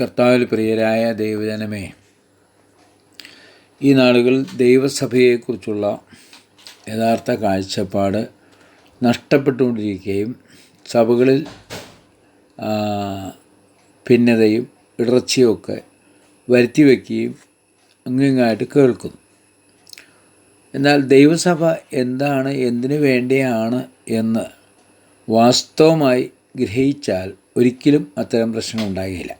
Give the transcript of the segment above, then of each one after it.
കർത്താവിൽ പ്രിയരായ ദൈവജനമേ ഈ നാളുകൾ ദൈവസഭയെക്കുറിച്ചുള്ള യഥാർത്ഥ കാഴ്ചപ്പാട് നഷ്ടപ്പെട്ടുകൊണ്ടിരിക്കുകയും സഭകളിൽ ഭിന്നതയും ഇടർച്ചയും ഒക്കെ വരുത്തി വയ്ക്കുകയും അങ്ങിങ്ങായിട്ട് കേൾക്കുന്നു. എന്നാൽ ദൈവസഭ എന്താണ് എന്തിനു വേണ്ടിയാണ് എന്ന് വാസ്തവമായി ഗ്രഹിച്ചാൽ ഒരിക്കലും അത്തരം പ്രശ്നങ്ങൾ ഉണ്ടാകുകയില്ല.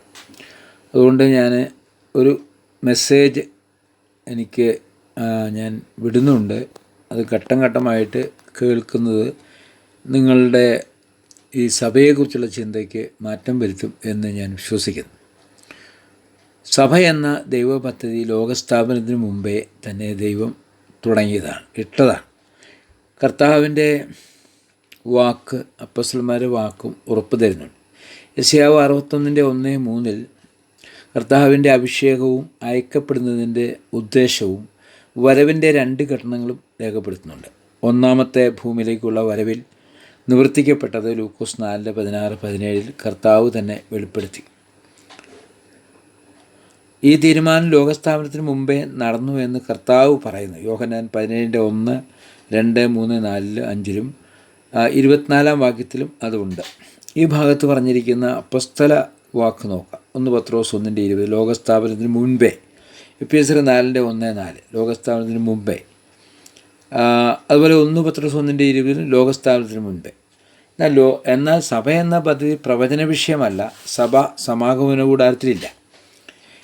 അതുകൊണ്ട് ഞാൻ ഒരു മെസ്സേജ് എനിക്ക് ഞാൻ വിടുന്നുണ്ട്. അത് ഘട്ടം ഘട്ടമായിട്ട് കേൾക്കുന്നത് നിങ്ങളുടെ ഈ സഭയെക്കുറിച്ചുള്ള ചിന്തയ്ക്ക് മാറ്റം വരുത്തും എന്ന് ഞാൻ വിശ്വസിക്കുന്നു. സഭ എന്ന ദൈവ പദ്ധതി ലോകസ്ഥാപനത്തിന് മുമ്പേ തന്നെ ദൈവം തുടങ്ങിയതാണ് ഇട്ടതാണ്. കർത്താവിന്റെ വാക്ക് അപ്പസ്ലന്മാരുടെ വാക്കും ഉറപ്പ് തരുന്നുണ്ട്. യശയാവ് അറുപത്തൊന്നിന്റെ ഒന്ന് മൂന്നിൽ കർത്താവിന്റെ അഭിഷേകവും അയക്കപ്പെടുന്നതിന്റെ ഉദ്ദേശവും വരവിന്റെ രണ്ട് ഘട്ടങ്ങളും രേഖപ്പെടുത്തുന്നുണ്ട്. ഒന്നാമത്തെ ഭൂമിയിലേക്കുള്ള വരവിൽ നിവർത്തിക്കപ്പെട്ടത് ലൂക്കോസ് നാലിന്റെ പതിനാറ് പതിനേഴിൽ കർത്താവ് തന്നെ വെളിപ്പെടുത്തി. ഈ തീരുമാനം ലോകസ്ഥാപനത്തിന് മുമ്പേ നടന്നു എന്ന് കർത്താവ് പറയുന്നു. യോഹനാൻ പതിനേഴിന്റെ ഒന്ന് രണ്ട് മൂന്ന് നാലിൽ അഞ്ചിലും ഇരുപത്തിനാലാം വാക്യത്തിലും അതുണ്ട്. ഈ ഭാഗത്ത് പറഞ്ഞിരിക്കുന്ന അപ്പസ്തല വാക്ക് നോക്കാം. ഒന്ന് പത്രോസ് ഒന്നിന്റെ ഇരുപത്. ലോകസ്ഥാപനത്തിന് മുൻപേ. എപ്പി എസ് നാലിന്റെ ഒന്ന് നാല്. ലോകസ്ഥാപനത്തിന് മുമ്പേ അതുപോലെ ഒന്ന് പത്രോസ് ഒന്നിന്റെ ഇരുപത് ലോകസ്ഥാപനത്തിന് മുൻപേ. എന്നാൽ ലോ എന്നാൽ സഭ എന്ന പദ്ധതി പ്രവചന വിഷയമല്ല. സഭ സമാഗമന കൂടാരത്തിലില്ല.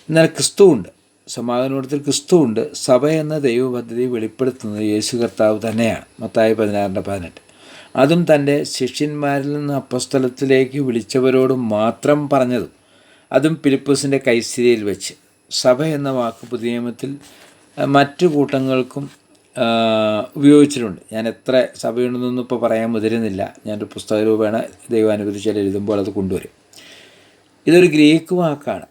എന്നാൽ ക്രിസ്തുവുണ്ട് സമാധാനത്തിൽ ക്രിസ്തുവുണ്ട് സഭ എന്ന ദൈവ പദ്ധതി വെളിപ്പെടുത്തുന്നത് യേശു കർത്താവ് തന്നെയാണ്. മത്തായി പതിനാറിന്റെ പതിനെട്ട്. അതും തന്റെ ശിഷ്യന്മാരിൽ നിന്ന് അപ്പസ്തലത്തിലേക്ക് വിളിച്ചവരോട് മാത്രം പറഞ്ഞത് അതും ഫിലിപ്പസിന്റെ കൈസ്ഥിതിയിൽ വെച്ച്. സഭ എന്ന വാക്ക് പുതിയ നിയമത്തിൽ മറ്റു കൂട്ടങ്ങൾക്കും ഉപയോഗിച്ചിട്ടുണ്ട്. ഞാൻ എത്ര സഭയുണ്ടെന്നൊന്നും ഇപ്പോൾ പറയാൻ മുതിരുന്നില്ല. ഞാനൊരു പുസ്തക രൂപേണ ദൈവം അനുവദിച്ചാൽ എഴുതുമ്പോൾ അത് കൊണ്ടുവരും. ഇതൊരു ഗ്രീക്ക് വാക്കാണ്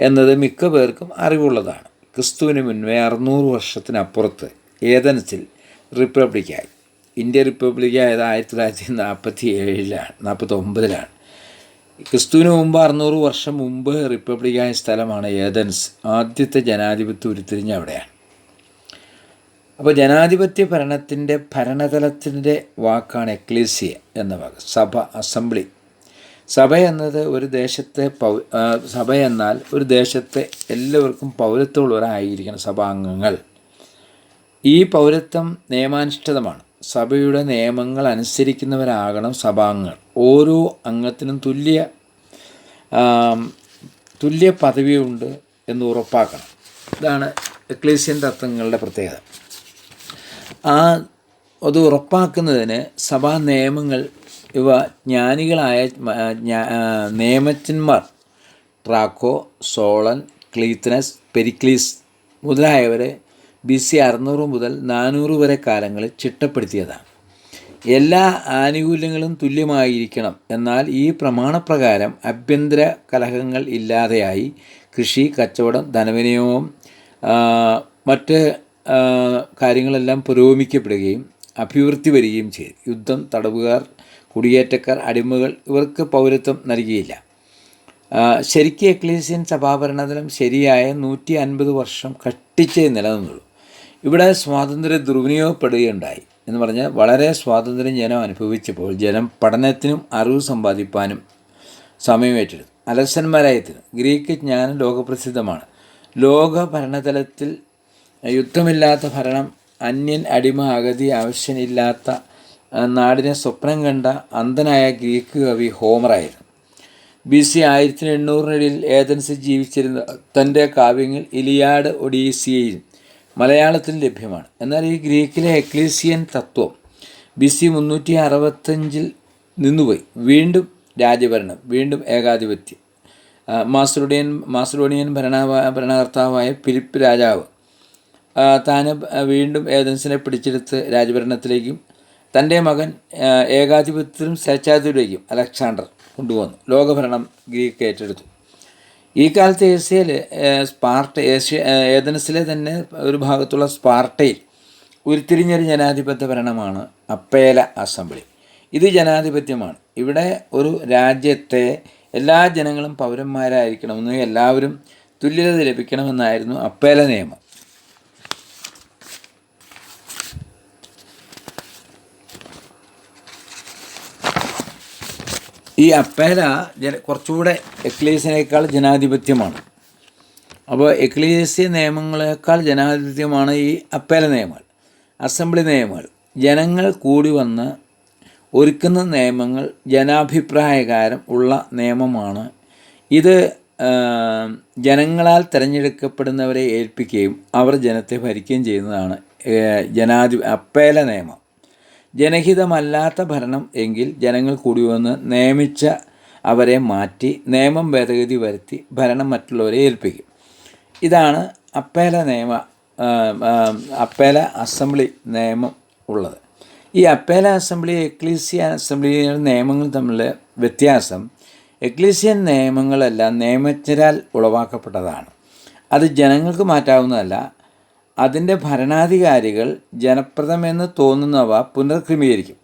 എന്നത് മിക്ക പേർക്കും അറിവുള്ളതാണ്. ക്രിസ്തുവിന് മുൻപേ അറുന്നൂറ് വർഷത്തിനപ്പുറത്ത് ഏതൻസിൽ റിപ്പബ്ലിക്കായി. ഇന്ത്യ റിപ്പബ്ലിക് ആയത് ആയിരത്തി തൊള്ളായിരത്തി നാൽപ്പത്തി ഏഴിലാണ് നാൽപ്പത്തൊമ്പതിലാണ് ക്രിസ്തുവിന് മുമ്പ് അറുന്നൂറ് വർഷം മുമ്പ് റിപ്പബ്ലിക്കായ സ്ഥലമാണ് ഏതൻസ് ആദ്യത്തെ ജനാധിപത്യം ഉരുത്തിരിഞ്ഞ അവിടെയാണ്. അപ്പോൾ ജനാധിപത്യ ഭരണത്തിന്റെ ഭരണതലത്തിന്റെ വാക്കാണ് എക്ലീസിയ എന്ന വാക്ക്. സഭ അസംബ്ലി. സഭ എന്നത് ഒരു ദേശത്തെ പൗ സഭ എന്നാൽ ഒരു ദേശത്തെ എല്ലാവർക്കും പൗരത്വമുള്ളവരായിരിക്കണം സഭാംഗങ്ങൾ. ഈ പൗരത്വം നിയമാനുഷ്ഠിതമാണ്. സഭയുടെ നിയമങ്ങൾ അനുസരിക്കുന്നവരാകണം സഭാംഗങ്ങൾ. ഓരോ അംഗത്തിനും തുല്യ തുല്യ പദവിയുണ്ട് എന്ന് ഉറപ്പാക്കണം. ഇതാണ് എക്ലേസ്യൻ തത്വങ്ങളുടെ പ്രത്യേകത. ആ അത് ഉറപ്പാക്കുന്നതിന് സഭാ നിയമങ്ങൾ ഇവ ജ്ഞാനികളായ നിയമജ്ഞന്മാർ ട്രാക്കോ സോളൻ ക്ലീത്തനസ് പെരിക്ലീസ് മുതലായവരെ ബി സി അറുന്നൂറ് മുതൽ നാനൂറ് വരെ കാലങ്ങളിൽ ചിട്ടപ്പെടുത്തിയതാണ്. എല്ലാ ആനുകൂല്യങ്ങളും തുല്യമായിരിക്കണം എന്നാൽ ഈ പ്രമാണപ്രകാരം ആഭ്യന്തര കലഹങ്ങൾ ഇല്ലാതെയായി കൃഷി കച്ചവടം ധനവിനിയോഗം മറ്റ് കാര്യങ്ങളെല്ലാം പുരോഗമിക്കപ്പെടുകയും അഭിവൃദ്ധി വരികയും ചെയ്തു. യുദ്ധം തടവുകാർ കുടിയേറ്റക്കാർ അടിമകൾ ഇവർക്ക് പൗരത്വം നൽകിയില്ല. ശരിക്കും എക്ലീസിയൻ സഭാഭരണതലം ശരിയായ നൂറ്റി അൻപത് വർഷം കട്ടിച്ചേ നിലനിന്നുള്ളൂ. ഇവിടെ സ്വാതന്ത്ര്യം ദുർവിനിയോഗപ്പെടുകയുണ്ടായി എന്ന് പറഞ്ഞാൽ വളരെ സ്വാതന്ത്ര്യം ജനം അനുഭവിച്ചപ്പോൾ ജനം പഠനത്തിനും അറിവ് സമ്പാദിപ്പാനും സമയം ഏറ്റെടുത്തു. അലസന്മാരായത്തിന് ഗ്രീക്ക് ജ്ഞാനം ലോകപ്രസിദ്ധമാണ്. ലോക ഭരണതലത്തിൽ യുദ്ധമില്ലാത്ത ഭരണം അന്യൻ അടിമ അഗതി ആവശ്യമില്ലാത്ത നാടിനെ സ്വപ്നം കണ്ട അന്ധനായ ഗ്രീക്ക് കവി ഹോമറായിരുന്നു ബി സി ആയിരത്തി എണ്ണൂറിനിടയിൽ ഏതൻസിൽ ജീവിച്ചിരുന്ന തന്റെ കാവ്യങ്ങൾ ഇലിയാഡ് ഒഡീസിയയിൽ മലയാളത്തിൽ ലഭ്യമാണ്. എന്നാൽ ഈ ഗ്രീക്കിലെ എക്ലീസിയൻ തത്വം ബി സി മുന്നൂറ്റി അറുപത്തഞ്ചിൽ നിന്നുപോയി. വീണ്ടും രാജഭരണം വീണ്ടും ഏകാധിപത്യം. മാസ്ട്രോഡിയൻ മാസ്ട്രോഡിയൻ ഭരണ ഭരണകർത്താവായ ഫിലിപ്പ് രാജാവ് താൻ വീണ്ടും ഏതൻസിനെ പിടിച്ചെടുത്ത് രാജഭരണത്തിലേക്കും തന്റെ മകൻ ഏകാധിപത്യത്തിലും സ്വേച്ഛാധിപത്യത്തിലേക്കും അലക്സാണ്ടർ കൊണ്ടുവന്നു. ലോകഭരണം ഗ്രീക്ക് ഏറ്റെടുത്തു. ഈ കാലത്ത് ഏഷ്യയിൽ സ്പാർട്ട ഏഷ്യ ഏതൻസിലെ തന്നെ ഒരു ഭാഗത്തുള്ള സ്പാർട്ടയിൽ ഉരുത്തിരിഞ്ഞൊരു ജനാധിപത്യ ഭരണമാണ് അപ്പേല അസംബ്ലി. ഇത് ജനാധിപത്യമാണ്. ഇവിടെ ഒരു രാജ്യത്തെ എല്ലാ ജനങ്ങളും പൗരന്മാരായിരിക്കണമെന്ന് എല്ലാവരും തുല്യത ലഭിക്കണമെന്നായിരുന്നു അപ്പേല നിയമം. ഈ അപ്പേല ജന കുറച്ചുകൂടെ എക്ലീസിനേക്കാൾ ജനാധിപത്യമാണ്. അപ്പോൾ എക്ലീസിയ നിയമങ്ങളെക്കാൾ ജനാധിപത്യമാണ് ഈ അപ്പേല നിയമങ്ങൾ അസംബ്ലി നിയമങ്ങൾ. ജനങ്ങൾ കൂടി വന്ന് ഒരുക്കുന്ന നിയമങ്ങൾ ജനാഭിപ്രായകാരം ഉള്ള നിയമമാണ്. ഇത് ജനങ്ങളാൽ തിരഞ്ഞെടുക്കപ്പെടുന്നവരെ ഏൽപ്പിക്കുകയും അവർ ജനത്തെ ഭരിക്കുകയും ചെയ്യുന്നതാണ് ജനാധി അപ്പേല നിയമം. ജനഹിതമല്ലാത്ത ഭരണം എങ്കിൽ ജനങ്ങൾ കൂടി വന്ന് നിയമിച്ച അവരെ മാറ്റി നിയമം ഭേദഗതി വരുത്തി ഭരണം മറ്റുള്ളവരെ ഏൽപ്പിക്കും. ഇതാണ് അപ്പേല നിയമ അപ്പേല അസംബ്ലി നിയമം ഉള്ളത്. ഈ അപ്പേല അസംബ്ലി എക്ലീസിയ അസംബ്ലി നിയമങ്ങൾ തമ്മിലെ വ്യത്യാസം എക്ലീസിയൻ നിയമങ്ങളെല്ലാം നിയമജ്ഞരാൽ ഉളവാക്കപ്പെട്ടതാണ്. അത് ജനങ്ങൾക്ക് മാറ്റാവുന്നതല്ല അതിന്റെ ഭരണാധികാരികൾ ജനപ്രദമെന്ന് തോന്നുന്നവ പുനർക്രമീകരിക്കും.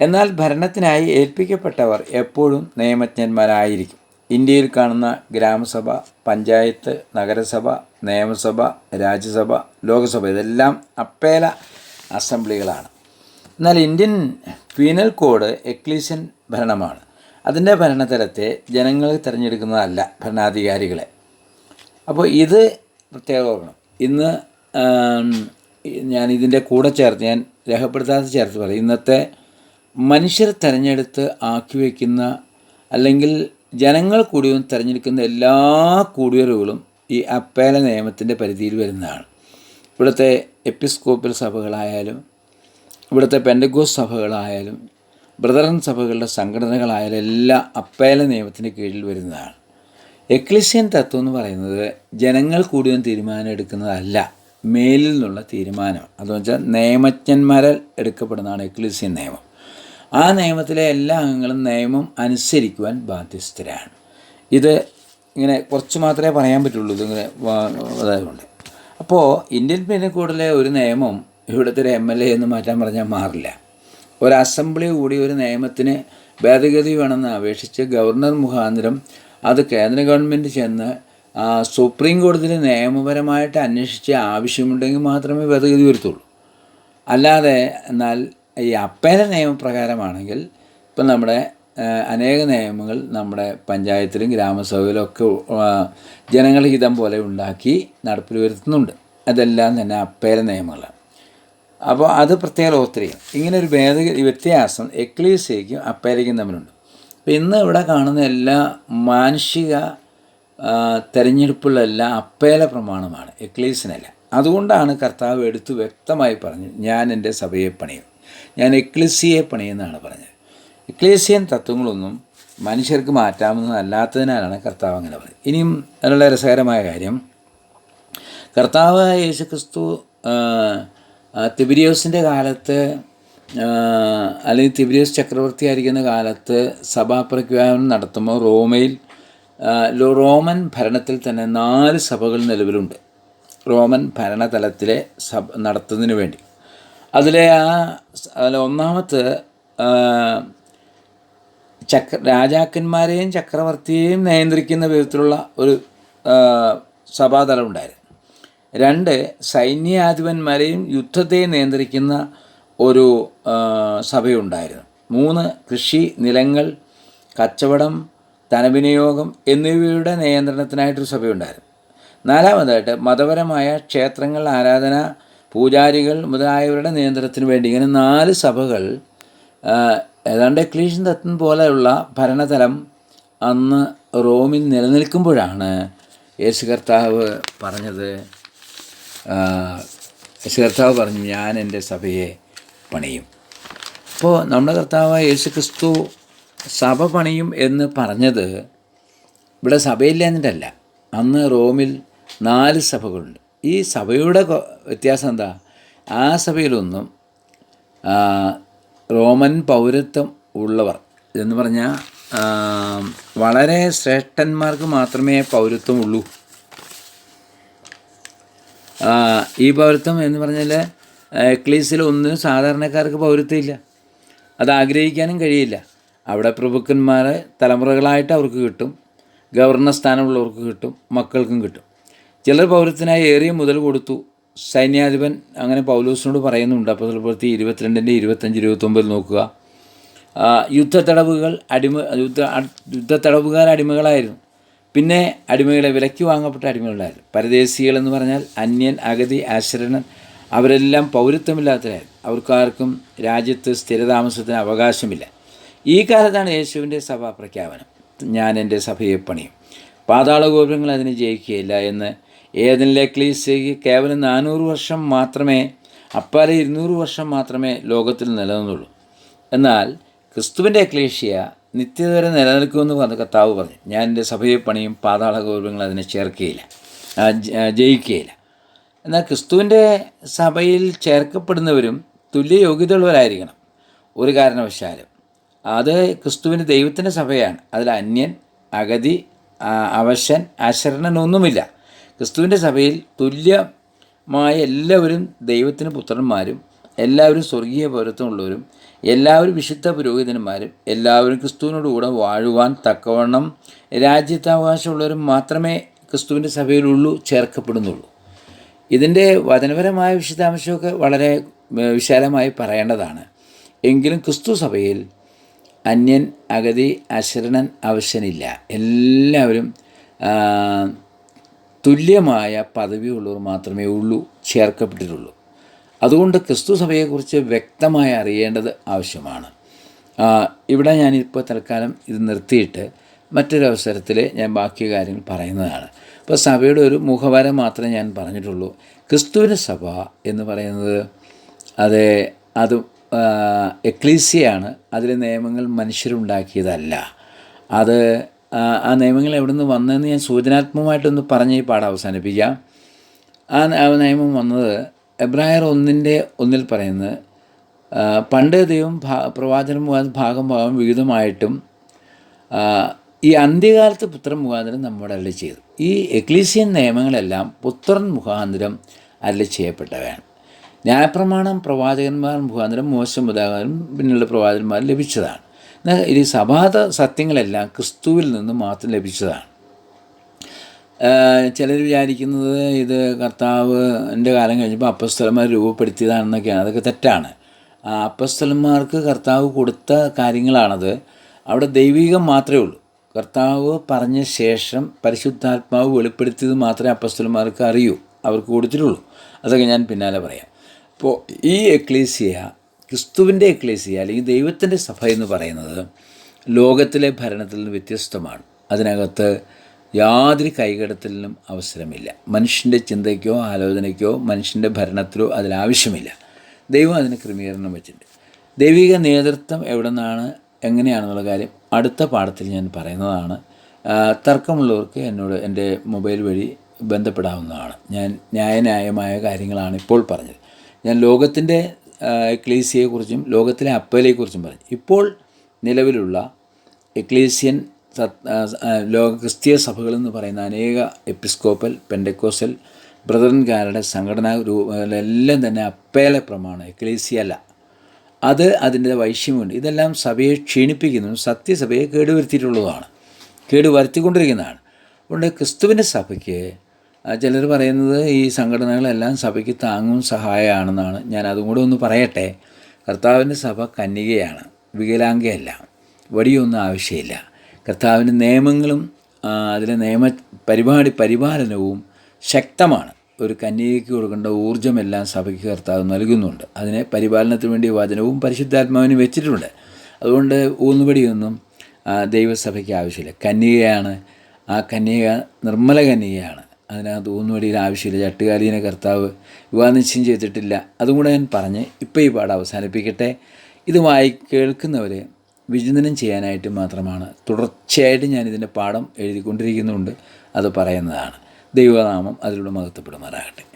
എന്നാൽ ഭരണത്തിനായി ഏൽപ്പിക്കപ്പെട്ടവർ എപ്പോഴും നിയമജ്ഞന്മാരായിരിക്കും. ഇന്ത്യയിൽ കാണുന്ന ഗ്രാമസഭ പഞ്ചായത്ത് നഗരസഭ നിയമസഭ രാജ്യസഭ ലോകസഭ ഇതെല്ലാം അപ്പേല അസംബ്ലികളാണ്. എന്നാൽ ഇന്ത്യൻ പീനൽ കോഡ് എക്ലീസ്യൻ ഭരണമാണ്. അതിന്റെ ഭരണതലത്തെ ജനങ്ങൾ തിരഞ്ഞെടുക്കുന്നതല്ല ഭരണാധികാരികളെ. അപ്പോൾ ഇത് പ്രത്യേക ഓർക്കണം. ഇന്ന് ഞാൻ ഇതിന്റെ കൂടെ ചേർത്ത് ഞാൻ രേഖപ്പെടുത്താതെ ചേർത്ത് പറയും. ഇന്നത്തെ മനുഷ്യർ തിരഞ്ഞെടുത്ത് ആക്കി വയ്ക്കുന്ന അല്ലെങ്കിൽ ജനങ്ങൾ കൂടിയും തിരഞ്ഞെടുക്കുന്ന എല്ലാ കൂടിയറുകളും ഈ അപ്പേല നിയമത്തിന്റെ പരിധിയിൽ വരുന്നതാണ്. ഇവിടുത്തെ എപ്പിസ്കോപ്പൽ സഭകളായാലും ഇവിടുത്തെ പെൻഡഗോസ് സഭകളായാലും ബ്രദറൻ സഭകളുടെ സംഘടനകളായാലും എല്ലാം അപ്പേല നിയമത്തിന്റെ കീഴിൽ വരുന്നതാണ്. എക്ലിസ്യൻ തത്വം എന്ന് പറയുന്നത് ജനങ്ങൾ കൂടിയും തീരുമാനം എടുക്കുന്നതല്ല. മേലിൽ നിന്നുള്ള തീരുമാനം. അതെന്ന് വെച്ചാൽ നിയമജ്ഞന്മാരാൽ എടുക്കപ്പെടുന്നതാണ് എക്ലിസ്യൻ നിയമം. ആ നിയമത്തിലെ എല്ലാ അംഗങ്ങളും നിയമം അനുസരിക്കുവാൻ ബാധ്യസ്ഥരാണ്. ഇത് ഇങ്ങനെ കുറച്ച് മാത്രമേ പറയാൻ പറ്റുള്ളൂ. ഇതിങ്ങനെ അതായതുകൊണ്ട് അപ്പോൾ ഇന്ത്യൻ പീനൽ കോഡിലെ ഒരു നിയമം ഇവിടുത്തെ ഒരു എം എൽ എ എന്ന് മാറ്റാൻ പറഞ്ഞാൽ മാറില്ല. ഒരു അസംബ്ലി കൂടി ഒരു നിയമത്തിന് ഭേദഗതി വേണമെന്ന് അപേക്ഷിച്ച് ഗവർണർ മുഖാന്തരം അത് കേന്ദ്ര ഗവൺമെന്റ് ചെന്ന് സുപ്രീം കോടതിയിൽ നിയമപരമായിട്ട് അന്വേഷിച്ച് ആവശ്യമുണ്ടെങ്കിൽ മാത്രമേ ഭേദഗതി വരുത്തുള്ളൂ. അല്ലാതെ എന്നാൽ ഈ അപ്പേല നിയമപ്രകാരമാണെങ്കിൽ ഇപ്പം നമ്മുടെ അനേക നിയമങ്ങൾ നമ്മുടെ പഞ്ചായത്തിലും ഗ്രാമസഭയിലും ഒക്കെ ജനങ്ങളുടെ ഹിതം പോലെ ഉണ്ടാക്കി നടപ്പിൽ വരുത്തുന്നുണ്ട്. അതെല്ലാം തന്നെ അപ്പേല നിയമങ്ങളാണ്. അപ്പോൾ അത് പ്രത്യേക ഓർത്തിരിക്കും ഇങ്ങനെ ഒരു ഭേദഗതി വ്യത്യാസം എക്ലീസിയയ്ക്കും അപ്പേലയ്ക്കും തമ്മിലുണ്ട്. അപ്പോൾ ഇന്ന് ഇവിടെ കാണുന്ന എല്ലാ മാനുഷിക ആ, തെരഞ്ഞെടുപ്പുകളെല്ലാം അപ്പേല പ്രമാണമാണ് എക്ലീസിനല്ല. അതുകൊണ്ടാണ് കർത്താവ് എടുത്ത് വ്യക്തമായി പറഞ്ഞു ഞാൻ എന്റെ സഭയെ പണിയും. ഞാൻ എക്ലിസിയെ പണിയെന്നാണ് പറഞ്ഞത്. എക്ലീസിയൻ തത്വങ്ങളൊന്നും മനുഷ്യർക്ക് മാറ്റാവുന്നതല്ലാത്തതിനാലാണ് കർത്താവ് അങ്ങനെ പറഞ്ഞത്. ഇനിയും അതിനുള്ള രസകരമായ കാര്യം കർത്താവ് യേശുക്രിസ്തു ക്രിസ്തു തിബിരിയോസിന്റെ കാലത്ത് അല്ലെങ്കിൽ തിബിരിയോസ് ചക്രവർത്തി ആയിരിക്കുന്ന കാലത്ത് സഭാപ്രഖ്യാപനം നടത്തുമ്പോൾ റോമയിൽ റോമൻ ഭരണത്തിൽ തന്നെ നാല് സഭകൾ നിലവിലുണ്ട്. റോമൻ ഭരണതലത്തിലെ സഭ നടത്തുന്നതിന് വേണ്ടി. അതിലെ ആ അതിലെ ഒന്നാമത്തെ ചക്ര രാജാക്കന്മാരെയും ചക്രവർത്തിയെയും നിയന്ത്രിക്കുന്ന വിധത്തിലുള്ള ഒരു സഭാതലം ഉണ്ടായിരുന്നു. രണ്ട് സൈന്യാധിപന്മാരെയും യുദ്ധത്തെ നിയന്ത്രിക്കുന്ന ഒരു സഭയുണ്ടായിരുന്നു. മൂന്ന് കൃഷി നിലങ്ങൾ കച്ചവടം ധനവിനിയോഗം എന്നിവയുടെ നിയന്ത്രണത്തിനായിട്ടൊരു സഭയുണ്ടായിരുന്നു. നാലാമതായിട്ട് മതപരമായ ക്ഷേത്രങ്ങൾ ആരാധന പൂജാരികൾ മുതലായവരുടെ നിയന്ത്രണത്തിന് വേണ്ടി ഇങ്ങനെ നാല് സഭകൾ ഏതാണ്ട് എക്ലീഷ്യൻ തത്വം പോലെയുള്ള ഭരണതലം അന്ന് റോമിൽ നിലനിൽക്കുമ്പോഴാണ് യേശു കർത്താവ് പറഞ്ഞത് യേശു കർത്താവ് പറഞ്ഞു ഞാൻ എന്റെ സഭയെ പണിയും. അപ്പോൾ നമ്മുടെ കർത്താവ് യേശു ക്രിസ്തു സഭ പണിയും എന്ന് പറഞ്ഞത് ഇവിടെ സഭയില്ലാഞ്ഞിട്ടല്ല അന്ന് റോമിൽ നാല് സഭകളുണ്ട്. ഈ സഭയുടെ വ്യത്യാസം എന്താ? ആ സഭയിലൊന്നും റോമൻ പൗരത്വം ഉള്ളവർ എന്ന് പറഞ്ഞാൽ വളരെ ശ്രേഷ്ഠന്മാർക്ക് മാത്രമേ പൗരത്വം ഉള്ളൂ. ഈ പൗരത്വം എന്ന് പറഞ്ഞാൽ എക്ലീസിലൊന്നും സാധാരണക്കാർക്ക് പൗരത്വം ഇല്ല. അത് ആഗ്രഹിക്കാനും കഴിയില്ല. അവിടെ പ്രഭുക്കന്മാരെ തലമുറകളായിട്ട് അവർക്ക് കിട്ടും. ഗവർണർ സ്ഥാനമുള്ളവർക്ക് കിട്ടും. മക്കൾക്കും കിട്ടും. ചിലർ പൗരത്തിനായി ഏറിയ മുതൽ കൊടുത്തു. സൈന്യാധിപൻ അങ്ങനെ പൗലോസിനോട് പറയുന്നുണ്ട്. അപ്പോൾ പ്രവൃത്തി ഇരുപത്തിരണ്ടിന്റെ ഇരുപത്തഞ്ച് ഇരുപത്തൊമ്പത് നോക്കുക. യുദ്ധ യുദ്ധത്തടവുകൾ അടിമ യുദ്ധ യുദ്ധ യുദ്ധത്തടവുകാർ അടിമകളായിരുന്നു. പിന്നെ അടിമകളെ വിലയ്ക്ക് വാങ്ങപ്പെട്ട അടിമകളായിരുന്നു പരദേശികൾ എന്ന് പറഞ്ഞാൽ അന്യൻ അഗതി ആശ്രണൻ അവരെല്ലാം പൗരത്വമില്ലാത്തവരായിരുന്നു. അവർക്കാർക്കും രാജ്യത്ത് സ്ഥിരതാമസത്തിന് അവകാശമില്ല. ഈ കാലത്താണ് യേശുവിന്റെ സഭാ പ്രഖ്യാപനം. ഞാൻ എന്റെ സഭയെ പണിയും. പാതാള ഗോപുരങ്ങൾ അതിന് ജയിക്കുകയില്ല എന്ന് ഏതെങ്കിലും എക്ലീസിയയ്ക്ക് കേവലം നാനൂറ് വർഷം മാത്രമേ അപ്പാലെ ഇരുന്നൂറ് വർഷം മാത്രമേ ലോകത്തിൽ നിലനിന്നുള്ളൂ. എന്നാൽ ക്രിസ്തുവിന്റെ എക്ലേഷ്യ നിത്യത വരെ നിലനിൽക്കുമെന്ന് പറഞ്ഞ കർത്താവ് പറഞ്ഞു. ഞാൻ എന്റെ സഭയെ പണിയും പാതാള ഗൗരവങ്ങൾ അതിനെ ചേർക്കുകയില്ല ജയിക്കുകയില്ല. എന്നാൽ ക്രിസ്തുവിന്റെ സഭയിൽ ചേർക്കപ്പെടുന്നവരും തുല്യ യോഗ്യതയുള്ളവരായിരിക്കണം ഒരു കാരണവശാലും അത് ക്രിസ്തുവിന്റെ ദൈവത്തിന്റെ സഭയാണ്. അതിൽ അന്യൻ അഗതി അവശൻ അശരണനൊന്നുമില്ല ക്രിസ്തുവിന്റെ സഭയിൽ തുല്യമായ എല്ലാവരും ദൈവത്തിന് പുത്രന്മാരും എല്ലാവരും സ്വർഗീയ പൗരത്വമുള്ളവരും എല്ലാവരും വിശുദ്ധ പുരോഹിതന്മാരും എല്ലാവരും ക്രിസ്തുവിനോട് കൂടെ വാഴുവാൻ തക്കവണ്ണം രാജ്യത്താവകാശമുള്ളവരും മാത്രമേ ക്രിസ്തുവിന്റെ സഭയിലുള്ളൂ ചേർക്കപ്പെടുന്നുള്ളൂ. ഇതിന്റെ വചനപരമായ വിശദാംശമൊക്കെ വളരെ വിശാലമായി പറയേണ്ടതാണ്. എങ്കിലും ക്രിസ്തു സഭയിൽ അന്യൻ അഗതി അശരണൻ അവശനില്ല എല്ലാവരും തുല്യമായ പദവി ഉള്ളവർ മാത്രമേ ഉള്ളൂ ചേർക്കപ്പെട്ടിട്ടുള്ളൂ. അതുകൊണ്ട് ക്രിസ്തു സഭയെക്കുറിച്ച് വ്യക്തമായി അറിയേണ്ടത് ആവശ്യമാണ്. ഇവിടെ ഞാനിപ്പോൾ തൽക്കാലം ഇത് നിർത്തിയിട്ട് മറ്റൊരവസരത്തിൽ ഞാൻ ബാക്കി കാര്യങ്ങൾ പറയുന്നതാണ്. ഇപ്പോൾ സഭയുടെ ഒരു മുഖവര മാത്രമേ ഞാൻ പറഞ്ഞിട്ടുള്ളൂ. ക്രിസ്തുവിന്റെ സഭ എന്ന് പറയുന്നത് അത് അത് എക്ലീസിയാണ്. അതിലെ നിയമങ്ങൾ മനുഷ്യരുണ്ടാക്കിയതല്ല. അത് ആ, നിയമങ്ങൾ എവിടെ നിന്ന് വന്നതെന്ന് ഞാൻ സൂചനാത്മകമായിട്ടൊന്ന് പറഞ്ഞ് ഈ പാഠം അവസാനിപ്പിക്കാം. ആ നിയമം വന്നത് എബ്രായർ ഒന്നിന്റെ ഒന്നിൽ പറയുന്നത് പണ്ട് ദൈവം ഭാ മുഖാന്തരം ഭാഗം ഭാഗം വിഹിതമായിട്ടും ഈ അന്ത്യകാലത്ത് പുത്രൻ മുഖാന്തരം നമ്മുടെ അല്ലെ ചെയ്തു. ഈ എക്ലീസിയൻ നിയമങ്ങളെല്ലാം പുത്രൻ മുഖാന്തരം അല്ല ചെയ്യപ്പെട്ടവയാണ്. ന്യായപ്രമാണം പ്രവാചകന്മാർ മുഖാന്തരം മോശം മുതാകാരം പിന്നീട് പ്രവാചകന്മാർ ലഭിച്ചതാണ്. എന്നാൽ ഈ സഭാത സത്യങ്ങളെല്ലാം ക്രിസ്തുവിൽ നിന്ന് മാത്രം ലഭിച്ചതാണ്. ചിലർ വിചാരിക്കുന്നത് ഇത് കർത്താവ് എന്റെ കാലം കഴിഞ്ഞപ്പോൾ അപ്പസ്തലന്മാർ രൂപപ്പെടുത്തിയതാണെന്നൊക്കെയാണ്. അതൊക്കെ തെറ്റാണ്. ആ അപ്പസ്തലന്മാർക്ക് കർത്താവ് കൊടുത്ത കാര്യങ്ങളാണത്. അവിടെ ദൈവികം മാത്രമേ ഉള്ളൂ. കർത്താവ് പറഞ്ഞ ശേഷം പരിശുദ്ധാത്മാവ് വെളിപ്പെടുത്തിയത് മാത്രമേ അപ്പസ്തലന്മാർക്ക് അറിയൂ. അവർക്ക് കൊടുത്തിട്ടുള്ളൂ. അതൊക്കെ ഞാൻ പിന്നാലെ പറയാം. അപ്പോൾ ഈ എക്ലീസിയ ക്രിസ്തുവിന്റെ എക്ലീസിയ അല്ലെങ്കിൽ ദൈവത്തിന്റെ സഭ എന്ന് പറയുന്നത് ലോകത്തിലെ ഭരണത്തിൽ നിന്ന് വ്യത്യസ്തമാണ്. അതിനകത്ത് യാതൊരു കൈകടത്തലിനും അവസരമില്ല. മനുഷ്യന്റെ ചിന്തയ്ക്കോ ആലോചനയ്ക്കോ മനുഷ്യന്റെ ഭരണത്തിലോ അതിലാവശ്യമില്ല ദൈവം അതിന് ക്രമീകരണം വെച്ചിട്ടുണ്ട്. ദൈവിക നേതൃത്വം എവിടെ നിന്നാണ് എങ്ങനെയാണെന്നുള്ള കാര്യം അടുത്ത പാഠത്തിൽ ഞാൻ പറയുന്നതാണ്. തർക്കമുള്ളവർക്ക് എന്നോട് എന്റെ മൊബൈൽ വഴി ബന്ധപ്പെടാവുന്നതാണ്. ഞാൻ ന്യായന്യായമായ കാര്യങ്ങളാണ് ഇപ്പോൾ പറഞ്ഞത്. ഞാൻ ലോകത്തിന്റെ എക്ലീസിയെക്കുറിച്ചും ലോകത്തിലെ അപ്പലേക്കുറിച്ചും പറഞ്ഞു. ഇപ്പോൾ നിലവിലുള്ള എക്ലീസിയൻ ലോക ക്രിസ്തീയ സഭകളെന്ന് പറയുന്ന അനേക എപ്പിസ്കോപ്പൽ പെൻഡക്കോസൽ ബ്രദറൻകാരുടെ സംഘടനാ രൂപങ്ങളെല്ലാം തന്നെ അപ്പേല പ്രമാണം എക്ലീസിയ അല്ല. അത് അതിന്റെ വൈഷ്യമുണ്ട് ഇതെല്ലാം സഭയെ ക്ഷീണിപ്പിക്കുന്നു സത്യസഭയെ കേടുവരുത്തിയിട്ടുള്ളതുമാണ്. കേടുവരുത്തിക്കൊണ്ടിരിക്കുന്നതാണ്. അതുകൊണ്ട് ക്രിസ്തുവിന്റെ സഭയ്ക്ക് ചിലർ പറയുന്നത് ഈ സംഘടനകളെല്ലാം സഭയ്ക്ക് താങ്ങും സഹായമാണെന്നാണ്. ഞാൻ അതും കൂടെ ഒന്ന് പറയട്ടെ. കർത്താവിന്റെ സഭ കന്യകയാണ്. വികലാംഗയല്ല. വടിയൊന്നും ആവശ്യമില്ല. കർത്താവിന്റെ നിയമങ്ങളും അതിലെ നിയമ പരിപാടി പരിപാലനവും ശക്തമാണ്. ഒരു കന്യകയ്ക്ക് കൊടുക്കേണ്ട ഊർജമെല്ലാം സഭയ്ക്ക് കർത്താവ് നൽകുന്നുണ്ട്. അതിനെ പരിപാലനത്തിന് വേണ്ടി വചനവും പരിശുദ്ധാത്മാവിനും വെച്ചിട്ടുണ്ട്. അതുകൊണ്ട് ഊന്നുപടിയൊന്നും ദൈവസഭയ്ക്ക് ആവശ്യമില്ല. കന്യകയാണ്. ആ കന്യക നിർമ്മല കന്യകയാണ്. അതിനകത്ത് ഊന്നുവടിയിൽ ആവശ്യമില്ല ചട്ടുകാലീന കർത്താവ് വിവാഹ നിശ്ചയം ചെയ്തിട്ടില്ല. അതും കൂടെ ഞാൻ പറഞ്ഞ് ഇപ്പോൾ ഈ പാഠം അവസാനിപ്പിക്കട്ടെ. ഇത് വായി കേൾക്കുന്നവരെ വിചിന്തനം ചെയ്യാനായിട്ട് മാത്രമാണ്. തുടർച്ചയായിട്ട് ഞാൻ ഇതിന്റെ പാഠം എഴുതിക്കൊണ്ടിരിക്കുന്നുണ്ട്. അത് പറയുന്നതാണ്. ദൈവനാമം അതിലൂടെ മഹത്വപ്പെടുമാറാകട്ടെ.